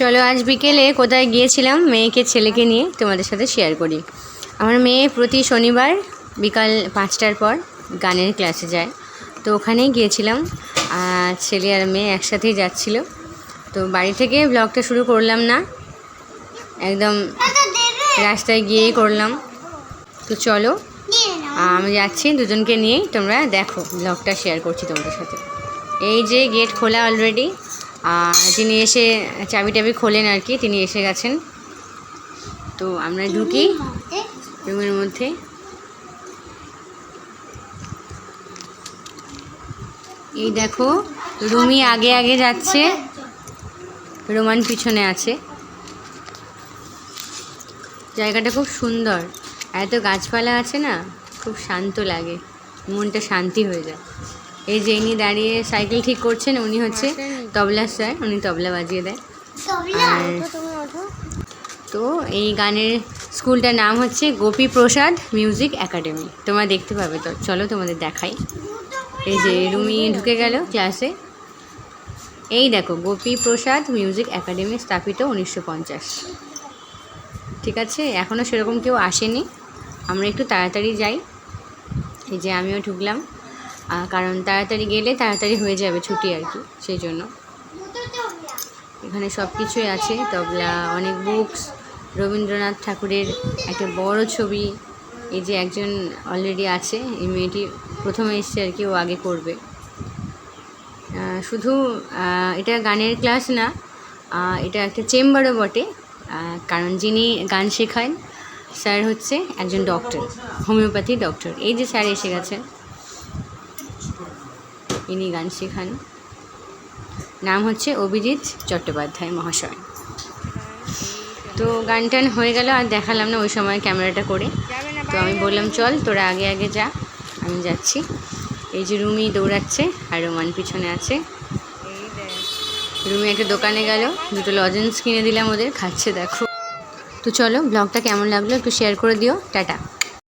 চলো, আজ বিকেলে কোথায় গিয়েছিলাম মেয়েকে, ছেলেকে নিয়ে তোমাদের সাথে শেয়ার করি। আমার মেয়ে প্রতি শনিবার বিকাল পাঁচটার পর গানের ক্লাসে যায়। তো ওখানেই গিয়েছিলাম, আর ছেলে আর মেয়ে একসাথেই যাচ্ছিল। তো বাড়ি থেকে ব্লগটা শুরু করলাম না, একদম রাস্তায় গিয়েই করলাম। তো চলো, আমি যাচ্ছি, দুজনকে নিয়ে তোমরা দেখো ব্লগটা শেয়ার করছি তোমাদের সাথে। এই যে গেট খোলা অলরেডি যিনি এসে চাবি টাবি খোলেন আর কি তিনি এসে গেছেন। তো আমরা ঢুকি। রুমের মধ্যে। এই দেখো রুমি আগে আগে যাচ্ছে। রোমান পিছনে আছে। জায়গাটা খুব সুন্দর। এত গাছপালা আছে না খুব শান্ত লাগে। মনটা শান্তি হয়ে যায়। এই যে ইনি দাঁড়িয়ে সাইকেল ঠিক করছেন উনি হচ্ছে তবলা স্যার উনি তবলা বাজিয়ে দেয়। আর তো এই গানের স্কুলটার নাম হচ্ছে গোপী প্রসাদ মিউজিক একাডেমি। তোমরা দেখতে পাবে তো চলো তোমাদের দেখাই। এই যে রুমি ঢুকে গেল ক্লাসে। এই দেখো গোপী প্রসাদ মিউজিক একাডেমি স্থাপিত উনিশশো পঞ্চাশ। ঠিক আছে? এখনও সেরকম কেউ আসেনি। আমরা একটু তাড়াতাড়ি যাই। এই যে আমিও ঢুকলাম। কারণ তাড়াতাড়ি গেলে তাড়াতাড়ি হয়ে যাবে ছুটি আর কি, সেই জন্য। এখানে সব কিছুই আছে, তবলা, অনেক বুকস রবীন্দ্রনাথ ঠাকুরের একটা বড় ছবি। এই যে একজন অলরেডি আছে, এই মেয়েটি প্রথমে এসছে আর কি, ও আগে করবে। শুধু এটা গানের ক্লাস না এটা একটা চেম্বারও বটে কারণ যিনি গান শেখান, স্যার হচ্ছে একজন ডক্টর হোমিওপ্যাথি ডক্টর এই যে স্যার এসে গেছেন। ইনি গান শেখান। নাম হচ্ছে অভিজিৎ চট্টোপাধ্যায় মহাশয়। তো গান টান হয়ে গেল, আর দেখালাম না ওই সময় ক্যামেরাটা করে। তো আমি বললাম, চল তোরা আগে আগে যা, আমি যাচ্ছি। এই যে রুমি দৌড়াচ্ছে, আর রোমান পিছনে আছে। রুমি একটা দোকানে গেল, দুটো লজেন্স কিনে দিলাম ওদের, খাচ্ছে দেখো। তো চলো, ব্লগটা কেমন লাগল একটু শেয়ার করে দিও, টাটা।